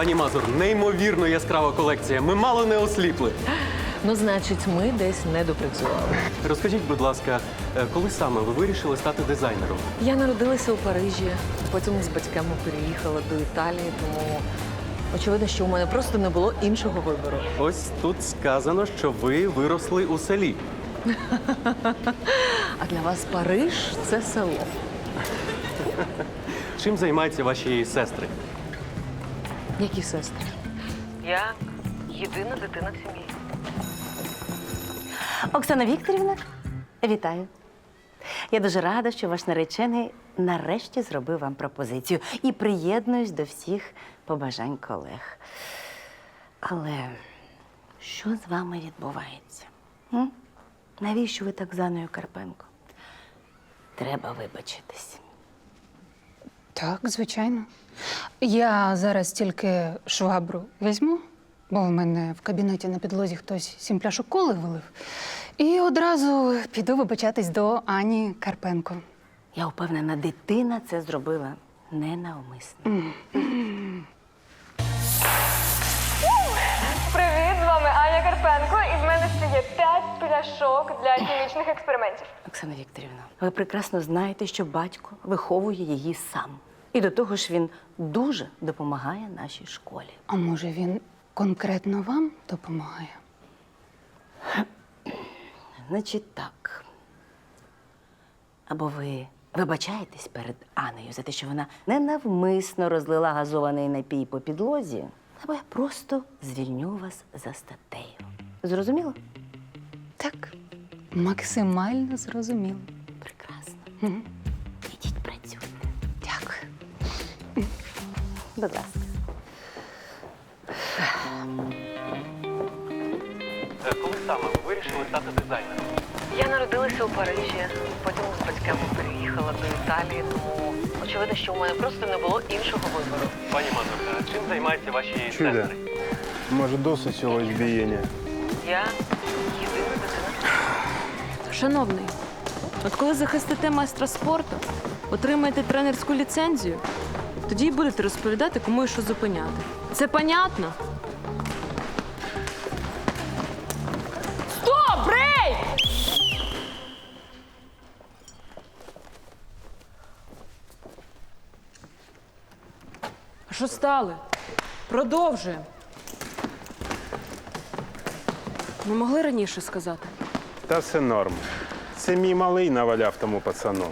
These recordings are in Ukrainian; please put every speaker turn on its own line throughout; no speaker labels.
Пані Мазур, неймовірно яскрава колекція. Ми мало не осліпли.
Ну, значить, ми десь не допрацювали.
Розкажіть, будь ласка, е, коли саме ви вирішили стати дизайнером?
Я народилася у Парижі, потім з батьками переїхала до Італії, тому очевидно, що у мене просто не було іншого вибору.
Ось тут сказано, що ви виросли у селі.
А для вас Париж це село.
Чим займаються ваші сестри?
Які сестри? Я єдина дитина в сім'ї.
Оксана Вікторівна, вітаю. Я дуже рада, що ваш наречений нарешті зробив вам пропозицію і приєднуюсь до всіх побажань колег. Але що з вами відбувається? М? Навіщо ви так з Анною Карпенко? Треба вибачитись.
Так, звичайно. Я зараз тільки швабру візьму, бо в мене в кабінеті на підлозі хтось сім пляшок коли вилив. І одразу піду вибачатись до Ані Карпенко.
Я впевнена, дитина це зробила ненавмисно.
Привіт, з вами Аня Карпенко, і в мене ще є 5 пляшок для хімічних експериментів.
Оксана Вікторівна, ви прекрасно знаєте, що батько виховує її сам. І до того ж він дуже допомагає нашій школі.
А може він конкретно вам допомагає?
Значить так. Або ви вибачаєтесь перед Анею за те, що вона ненавмисно розлила газований напій по підлозі, або я просто звільню вас за статтею. Зрозуміло?
Так, максимально зрозуміло.
Прекрасно.
Мгм.
Будь ласка.
Е, Коли саме ви вирішили стати дизайнером?
Я народилася у Парижі, потім з батьками переїхала до Італії, тому очевидно, що у мене просто не було іншого вибору.
Пані Мазур, чим займаються ваші
Чудо.
сестри?
Може, досить цього збієння?
Я єдина дитина.
Шановний, от коли захистите майстра спорту, отримаєте тренерську ліцензію, тоді й будете розповідати, кому і що зупиняти. Це понятно? Стоп! А що стали? Продовжуємо. Ми могли раніше сказати.
Та все норм. Це мій малий наваляв тому пацану.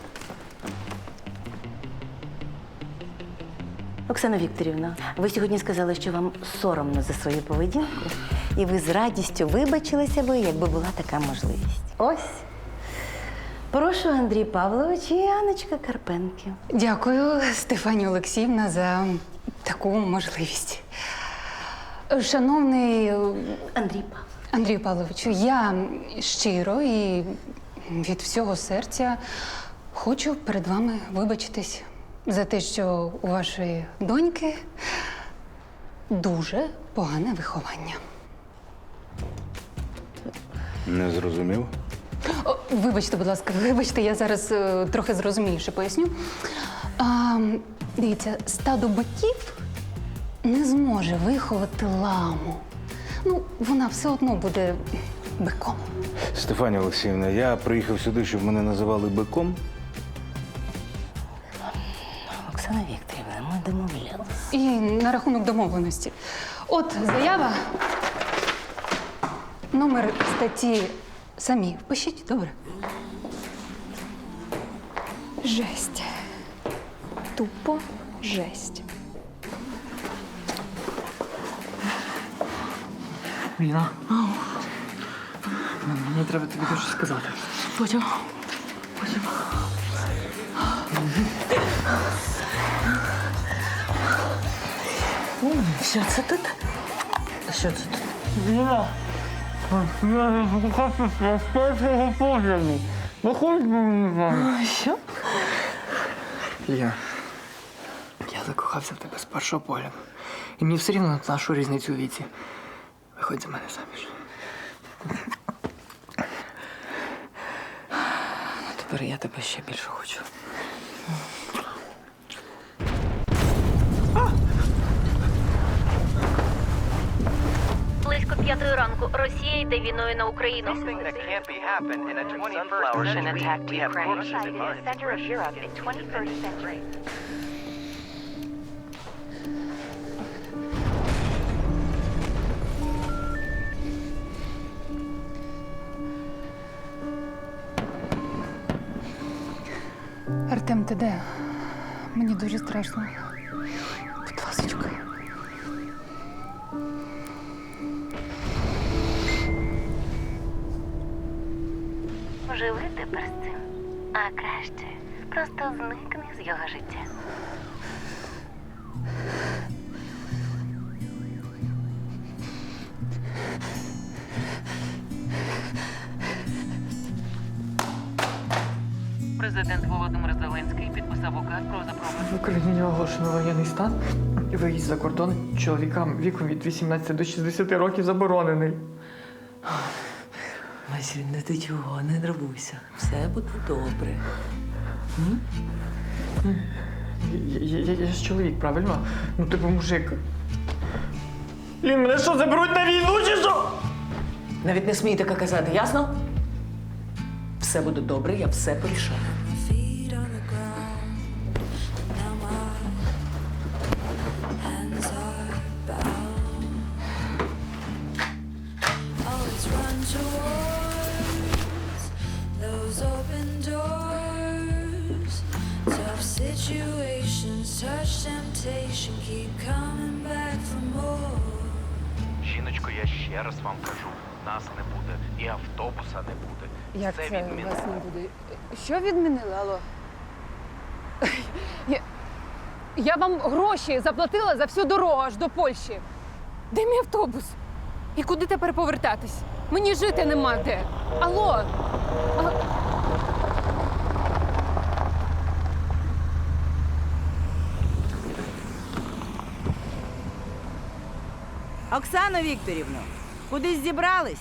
Оксана Вікторівна, ви сьогодні сказали, що вам соромно за свою поведінку, і ви з радістю вибачилися би, якби була така можливість. Ось. Прошу Андрій Павлович і Анечка Карпенки.
Дякую, Стефані Олексіївна, за таку можливість. Шановний
Андрій Павлович.
Андрію Павловичу, я щиро і від всього серця хочу перед вами вибачитись за те, що у вашої доньки дуже погане виховання.
Не зрозумів?
О, вибачте, будь ласка, вибачте, я зараз е, трохи зрозуміліше поясню. А, дивіться, стадо биків не зможе виховати ламу. Ну, вона все одно буде биком.
Стефані Олексіївна, я приїхав сюди, щоб мене називали биком.
Оксана Вікторівна, ми домовлялися.
І на рахунок домовленості. От заява. Номер статті самі впишіть, добре?
Жесть. Тупо жесть.
Ліна. Мені треба тобі дуже сказати.
Потім. Потім.
Що це тут? Що це тут?
Я не закохався з першого погляду. Виходь мені з вами.
Що?
Ліна. Я закохався в тебе з першого погляду. І мені все рівно на нашу різницю у віці. Виходь за мене заміж.
Тепер я тебе ще більше хочу.
П'ятої ранку Росія йде війною на Україну.
Артем, ти де? Мені дуже страшно. Будь ласочка.
Живи тепер з цим. А краще просто зникни з його життя.
Президент Володимир Зеленський підписав указ про запровадження
В Україні оголошено воєнний стан. і Виїзд за кордон чоловікам віком від 18 до 60 років заборонений.
Ну ти чого, не нервуйся. Все буде добре.
Я, я, я, я ж чоловік, правильно? Ну, типу, мужик. Блін, мене що, заберуть на війну чи що?
Навіть не смій таке казати, ясно? Все буде добре, я все порішаю.
Ще раз вам кажу: нас не буде, і автобуса не буде.
Як
Все
це
відмінили.
вас не буде? Що відмінили, алло? Я, я вам гроші заплатила за всю дорогу аж до Польщі. Де мій автобус? І куди тепер повертатись? Мені жити нема де. Алло. А-
Оксано Вікторівно, кудись зібрались?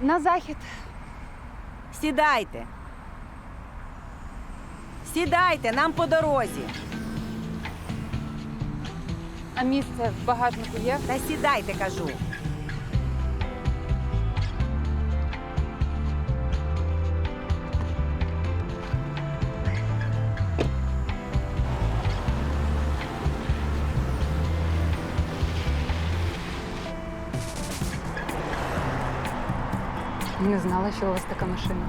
На захід.
Сідайте. Сідайте, нам по дорозі.
А місце в багажнику є?
Та сідайте, кажу.
Знала, що у вас така машина.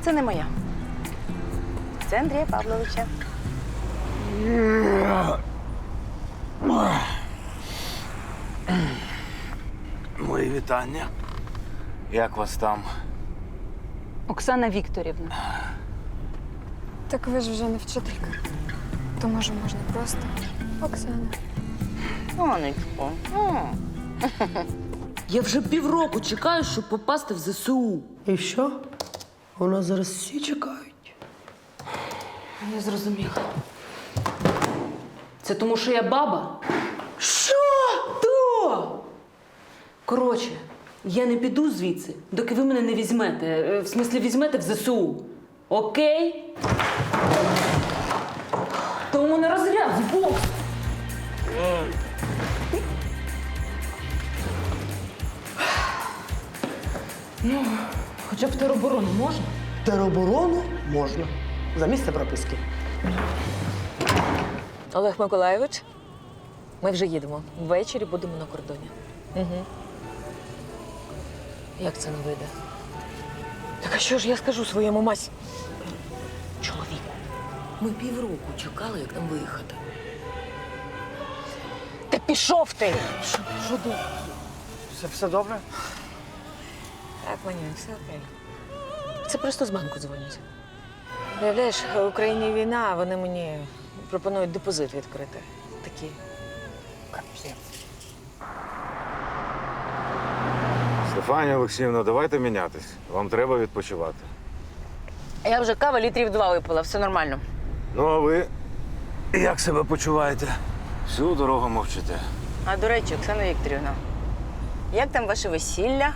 Це не моя. Це Андрія Павловича.
Мої вітання. Як вас там?
Оксана Вікторівна.
Так ви ж вже не вчителька. То може можна просто. Оксана.
Сонечко.
Я вже півроку чекаю, щоб попасти в ЗСУ.
І що? У нас зараз всі чекають.
Не зрозуміла. Це тому, що я баба?
Що? То?
Коротше, я не піду звідси, доки ви мене не візьмете. Е, В смислі, візьмете в ЗСУ. Окей? Тому не розряд бокс. Ну, хоча б тероборону можна?
Тероборону можна. За місце прописки. Олег Миколаєвич, ми вже їдемо. Ввечері будемо на кордоні. Угу. Як це не вийде? Так а що ж я скажу своєму мась? Чоловіку, ми півроку чекали, як нам виїхати. Та пішов ти! Що, що ти?
Все, все добре?
Так, Маня, все окей. Це просто з банку дзвонять. Уявляєш, в Україні війна, а вони мені пропонують депозит відкрити. Такі.
Стефанія Олексіївна, давайте мінятись. Вам треба відпочивати.
Я вже кава літрів два випила, все нормально.
Ну, а ви як себе почуваєте? Всю дорогу мовчите.
А до речі, Оксана Вікторівна, як там ваше весілля?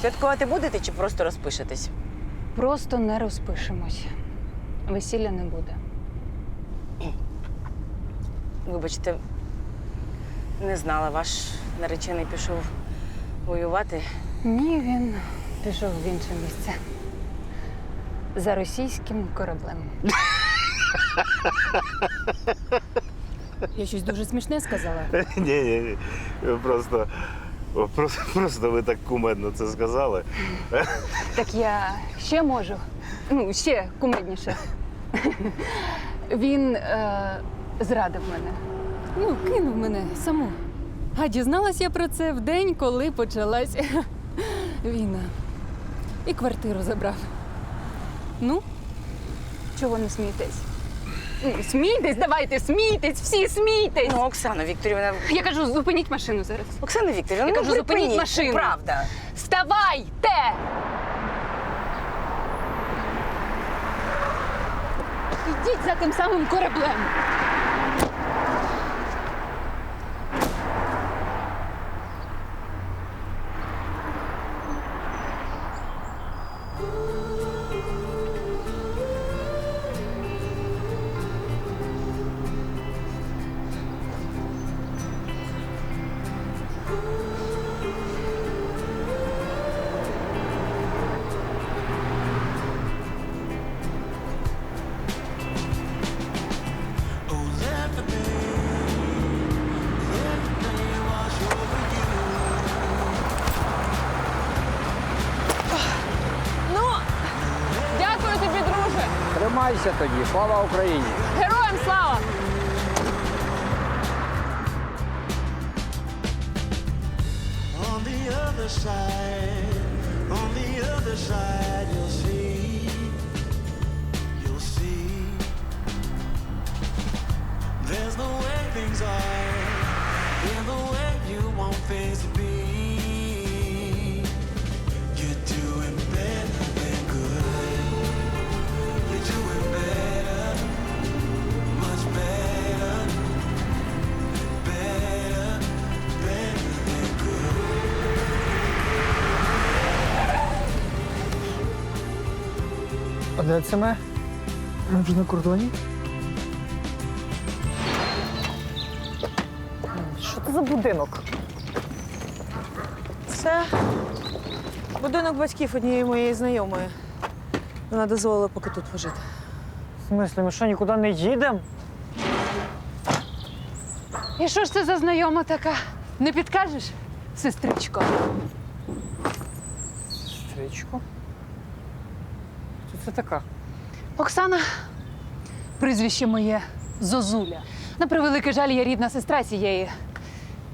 Святкувати будете чи просто розпишетесь?
Просто не розпишемось. Весілля не буде.
Вибачте,
Не знала, ваш наречений пішов воювати.
Ні, він пішов в інше місце. За російським кораблем. Я щось дуже смішне сказала.
Ні, ні, ні. Просто, просто, просто ви так кумедно це сказали.
Так я ще можу. Ну, ще кумедніше. Він е, зрадив мене. Ну, кинув мене саму. А дізналась я про це в день, коли почалась війна. І квартиру забрав. Ну, чого не смієтесь? Смійтесь, давайте, смійтесь, всі смійтесь.
Ну, Оксана Вікторівна,
Я кажу, зупиніть машину зараз.
Оксана Вікторівна,
Я
ну,
кажу, зупиніть
припиніть,
машину.
Правда.
Вставайте! Ідіть за тим самим кораблем.
Тримайся тоді, слава Україні!
Героям слава!
On the other side, on the other side, you'll see, you'll see. There's the way things are, and the way you want things to be.
А де це ми? Ми вже на кордоні? Що це за будинок?
Це будинок батьків однієї моєї знайомої. Вона дозволила поки тут пожити.
В смислі, ми що, нікуди не їдемо?
І що ж це за знайома така? Не підкажеш, сестричко?
Стрічку. Це така?
Оксана, прізвище моє Зозуля. На превеликий жаль, я рідна сестра цієї.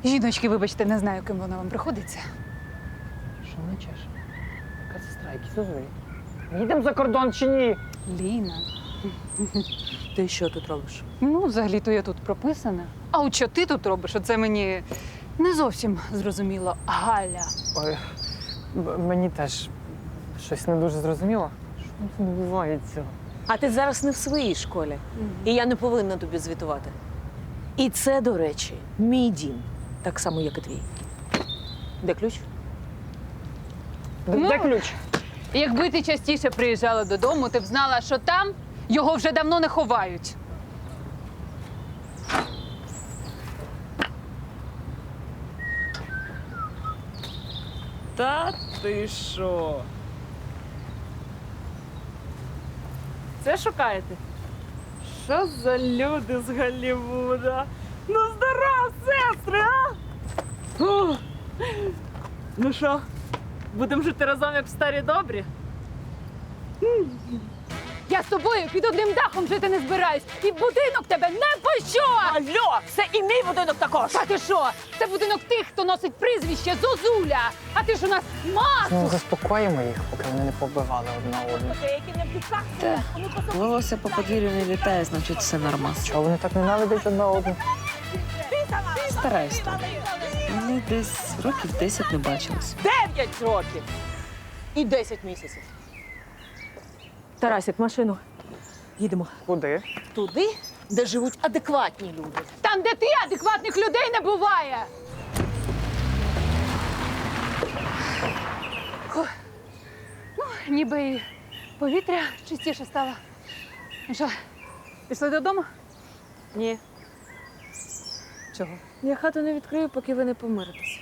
Жіночки, вибачте, не знаю, ким вона вам приходиться.
Що мечеш? Яка сестра, які зозулі? Їдемо за кордон чи ні?
Ліна.
Ти що тут робиш?
Ну, взагалі-то я тут прописана. А от що ти тут робиш? Оце мені не зовсім зрозуміло. Галя.
Ой, б- мені теж щось не дуже зрозуміло. Що тут відбувається?
А ти зараз не в своїй школі. І я не повинна тобі звітувати. І це, до речі, мій дім. Так само, як і твій. Де ключ?
Де,
Ну.
де ключ?
Якби ти частіше приїжджала додому, ти б знала, що там його вже давно не ховають.
Та ти що? Це шукаєте? Що за люди з Голлівуда? Ну здоров, сестри, а? Фу. Ну що, будемо жити разом, як в старі добрі?
Я з тобою під одним дахом жити не збираюсь, і будинок тебе не пощу!
Алло! Це і мій будинок також!
Та ти що? Це будинок тих, хто носить прізвище Зозуля. А ти ж у нас
Ну,
масу.
заспокоїмо їх, поки вони не побивали одна одну.
Волосся по подвір'ю не літає, значить все нормас.
Чого вони так ненавидять одна одну?
Стара історія. Вони десь років 10 не бачились.
Дев'ять років! І десять місяців. Тарасик, машину. Їдемо
Куди?
туди, де живуть адекватні люди.
Там, де ти адекватних людей не буває. Фух. Ну, ніби і повітря чистіше стало. Ну що, пішли додому?
Ні.
чого?
Я хату не відкрию, поки ви не помиритеся.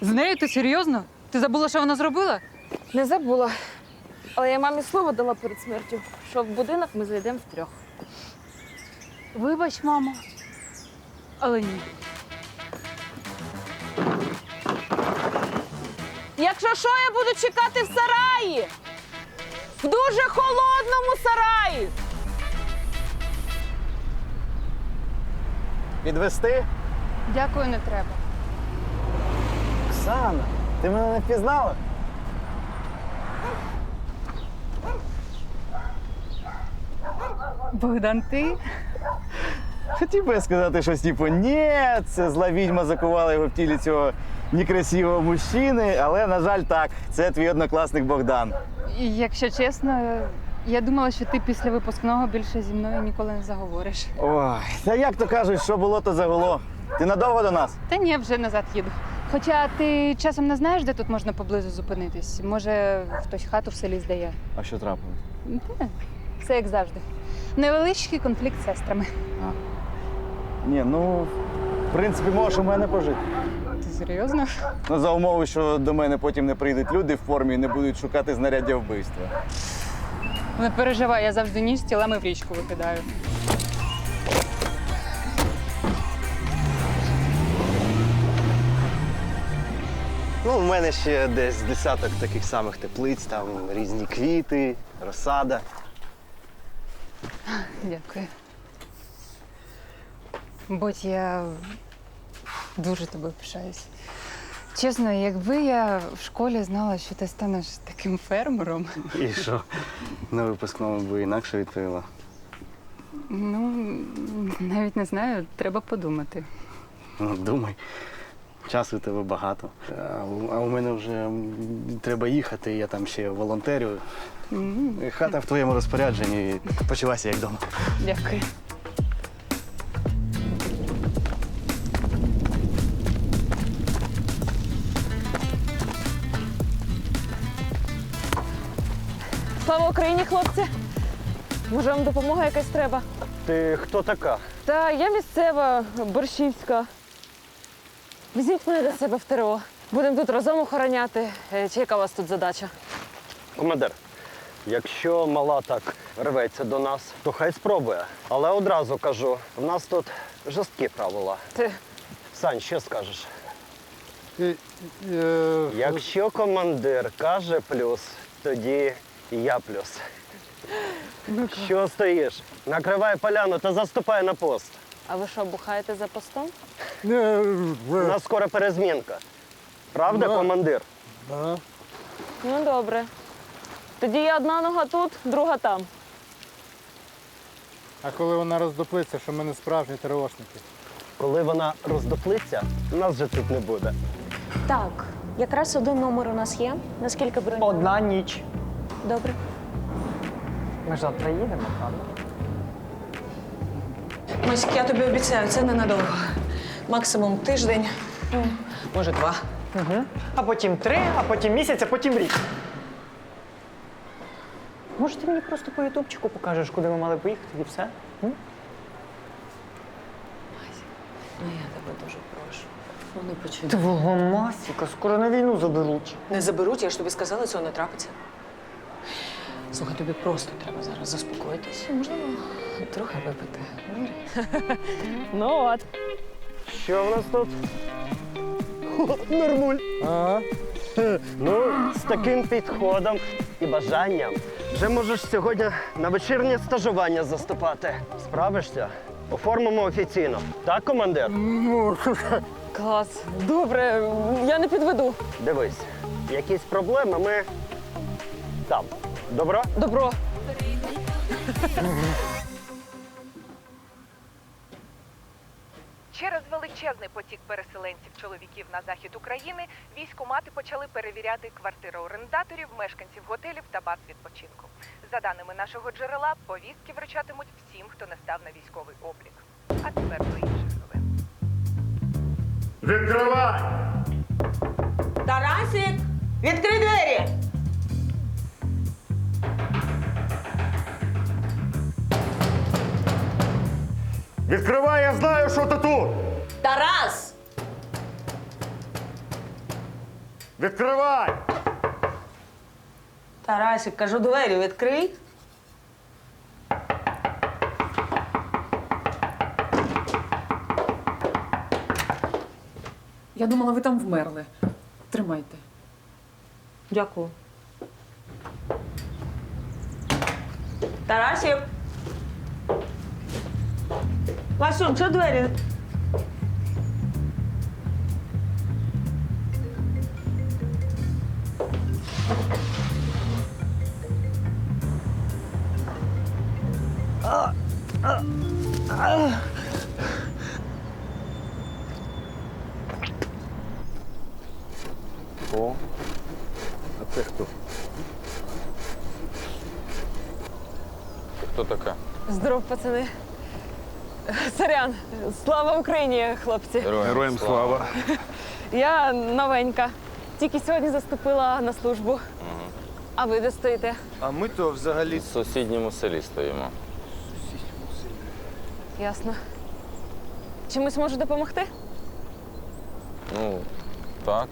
З нею ти серйозно? Ти забула, що вона зробила?
Не забула. Але я мамі слово дала перед смертю, що в будинок ми зайдемо втрьох.
Вибач, мамо. Але ні.
Якщо що, я буду чекати в сараї. В дуже холодному сараї.
Підвести?
Дякую, не треба.
Оксана, ти мене не впізнала?
Богдан, ти?
Хотів би сказати щось типу, ні, це зла відьма закувала його в тілі цього некрасивого мужчини, але, на жаль, так, це твій однокласник Богдан.
І, Якщо чесно, я думала, що ти після випускного більше зі мною ніколи не заговориш.
Ой, та як то кажуть, що було, то загуло. Ти надовго до нас?
Та ні, вже назад їду. Хоча ти часом не знаєш, де тут можна поблизу зупинитись. Може, хтось хату в селі здає.
А що трапилось?
Та, все як завжди. Невеличкий конфлікт з сестрами.
Ні, ну, в принципі, можеш у мене пожити.
Ти серйозно?
Ну, за умови, що до мене потім не прийдуть люди в формі і не будуть шукати знаряддя вбивства.
Не переживай, я завжди ніж з тілами в річку викидаю.
Ну, у мене ще десь десяток таких самих теплиць, там різні квіти, розсада.
Дякую. Будь я дуже тобою пишаюсь. Чесно, якби я в школі знала, що ти станеш таким фермером,
І що? На випускному би інакше відповіла.
ну навіть не знаю, треба подумати.
Ну, думай, часу у тебе багато. А у, мене вже треба їхати, я там ще волонтерю. Хата в твоєму розпорядженні. Почувайся як вдома.
Дякую.
Слава Україні, хлопці! Може, вам допомога якась треба?
Ти хто така?
Та я місцева, борщівська. Візьміть мене до себе в ТРО. Будемо тут разом охороняти. Е, Чи яка у вас тут задача?
Командир, якщо мала так рветься до нас, то хай спробує. Але одразу кажу, в нас тут жорсткі правила.
Ти
Сань, що скажеш? Якщо командир каже плюс, тоді і я плюс. Що стоїш? Накривай поляну та заступай на пост.
А ви що, бухаєте за постом?
У нас скоро перезмінка. Правда, командир?
Ну, добре. Тоді я одна нога тут, друга там.
А коли вона роздоплиться, що ми не справжні ТРОшники?
Коли вона роздоплиться, нас же тут не буде.
Так, якраз один номер у нас є. Наскільки бронь?
Одна ніч.
Добре.
Ми ж завтра їдемо, правда?
Маськ, я тобі обіцяю, це ненадовго. Максимум тиждень, ну, може, два.
Угу. А потім три, а потім місяць, а потім рік. Може, ти мені просто по ютубчику покажеш, куди ми мали поїхати і все? М?
Ну, я тебе дуже прошу. Ну, не починай.
Твого масіка, скоро на війну заберуть.
Не заберуть, я ж тобі сказала, цього не трапиться. Слухай, тобі просто треба зараз заспокоїтися. Можливо, трохи випити. ну от.
Що в нас тут? Нормуль.
Ага.
Ну, з таким підходом і бажанням вже можеш сьогодні на вечірнє стажування заступати. Справишся? Оформимо офіційно. Так, командир?
Клас. Добре, я не підведу.
Дивись, якісь проблеми ми там. Добро?
Добро.
Через величезний потік переселенців чоловіків на захід України військомати почали перевіряти квартири орендаторів, мешканців готелів та баз відпочинку. За даними нашого джерела, повістки вручатимуть всім, хто не став на військовий облік. А тепер до інших новин.
Відкривай!
Тарасик, відкрий двері.
Відкривай, я знаю, що ти тут!
Тарас!
Відкривай!
Тарасик, кажу, двері відкрий.
Я думала, ви там вмерли. Тримайте.
Дякую. Тарасик! Васюн, що двері?
О, а це хто?
Хто така?
Здоров, пацани. Слава Україні, хлопці.
Героям слава.
Я новенька. Тільки сьогодні заступила на службу. А ви де стоїте?
А ми то взагалі в сусідньому селі стоїмо.
Ясно. Чимось можу допомогти?
Ну, так.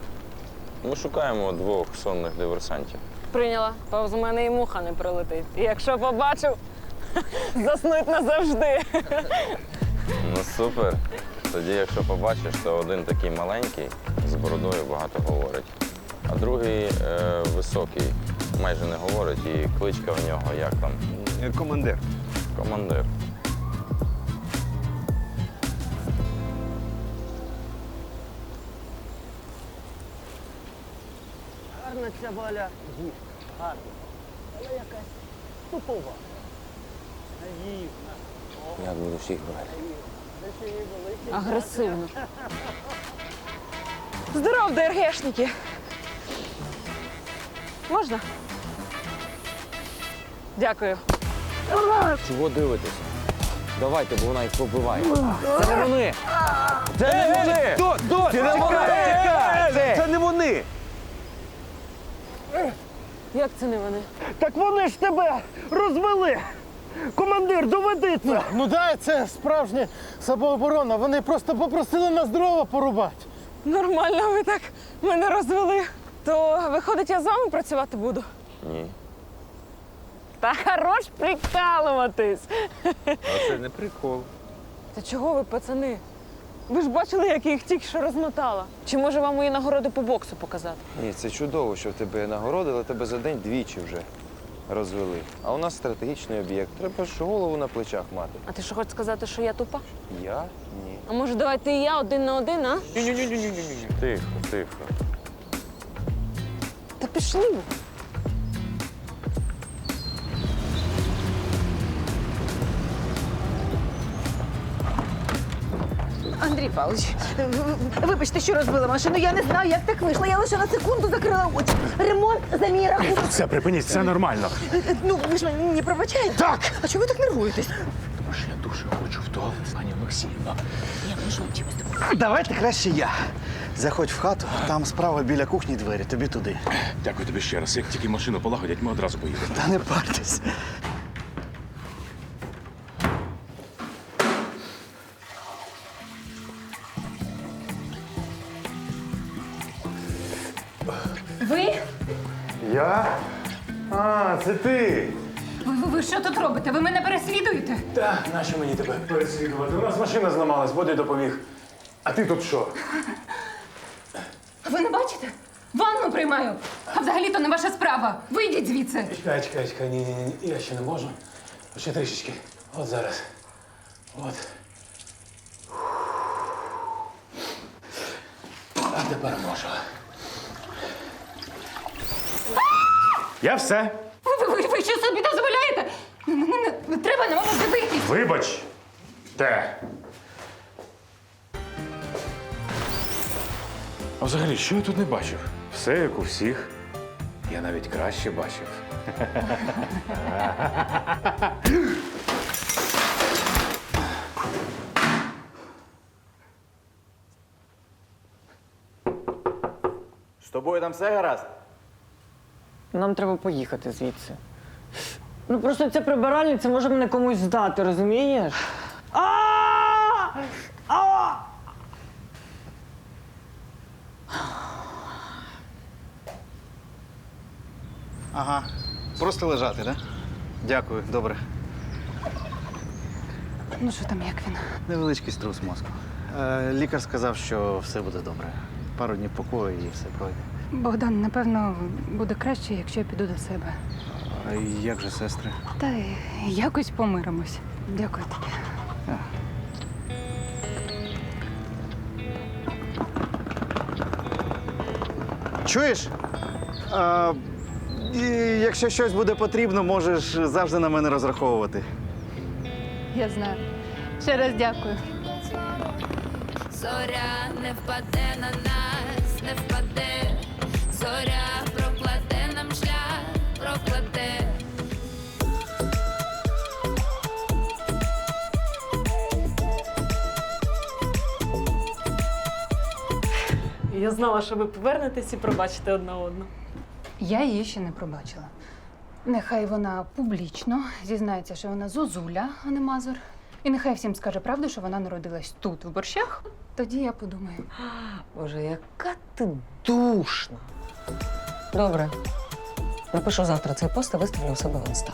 Ми шукаємо двох сонних диверсантів.
Прийняла. Повз мене і муха не прилетить. І якщо побачу, заснуть назавжди.
Ну супер. Тоді, якщо побачиш, то один такий маленький, з бородою багато говорить, а другий е, високий, майже не говорить, і кличка в нього як там?
Командир.
Командир.
Гарна ця валя. гірка, Гарна. Але якась тупова. Наївна.
Як будеш їх брати?
Агресивно. Здоров, ДРГшники. Можна? Дякую.
Чого дивитеся? Давайте, бо вона їх побиває. Це не вони! Це не вони! Це не вони!
Це не вони!
Як це не вони?
Так вони ж тебе розвели! Командир, доведи це!
Ну дай, це справжня самооборона. Вони просто попросили нас дрова порубати.
Нормально ви так мене розвели. То виходить, я з вами працювати буду.
Ні.
Та хорош прикалуватись.
А це не прикол.
Та чого ви, пацани? Ви ж бачили, як я їх тільки що розмотала. Чи може вам мої нагороди по боксу показати?
Ні, це чудово, що в тебе є нагороди, але тебе за день двічі вже розвели. А у нас стратегічний об'єкт. Треба ж голову на плечах мати.
А ти що хочеш сказати, що я тупа?
Я? Ні.
А може, давайте і я один на один, а?
Ні-ні-ні-ні-ні.
Тихо, тихо.
Та пішли
Андрій Павлович, вибачте, що розбила машину. Я не знаю, як так вийшло. Я лише на секунду закрила очі. Ремонт за мій рахунок.
Все, припиніть, все нормально.
Ну, ви ж мене не пробачаєте? Так! А чого ви так нервуєтесь?
Тому що я дуже хочу в туалет, пані Олексіївна.
Я можу чимось допомогти.
Давайте краще я. Заходь в хату, там справа біля кухні двері, тобі туди.
Дякую тобі ще раз. Як тільки машину полагодять, ми одразу поїдемо.
Та не партесь.
Робите? Ви мене переслідуєте?
Так, нащо мені тебе переслідувати? У нас машина зламалась, води допоміг. А ти тут що?
Ви не бачите? Ванну приймаю. А взагалі-то не ваша справа. Вийдіть звідси.
Чекай, чекай, чекай, ні, ні, ні, я ще не можу. Ще трішечки. От зараз. От. А тепер можу. Я все.
Ви, ви, ви, ви що собі дозволяєте? Не, не, не треба на мене дивитись.
Вибач. Те. А взагалі, що я тут не бачив? Все як у всіх. Я навіть краще бачив.
З тобою там все гаразд?
Нам треба поїхати звідси. Ну просто ця прибиральниця може мене комусь здати, розумієш? А! А!
Ага. Просто лежати, да? Дякую, добре.
Ну що там, як він?
Невеличкий струс мозку. Е, лікар сказав, що все буде добре. Пару днів покою і все пройде.
Богдан, напевно, буде краще, якщо я піду до себе.
А як же сестри?
Та якось помиримось. Дякую тобі.
Чуєш? А, і якщо щось буде потрібно, можеш завжди на мене розраховувати.
Я знаю. Ще раз дякую.
Зоря не впаде на нас, не впаде. Зоря прокладе нам шлях, прокладе.
Я знала, що ви повернетесь і пробачите одна одну.
Я її ще не пробачила. Нехай вона публічно зізнається, що вона зозуля, а не мазур. І нехай всім скаже правду, що вона народилась тут, в борщах. Тоді я подумаю.
Боже, яка ти душна. Добре. Напишу завтра цей пост і виставлю у себе в інста.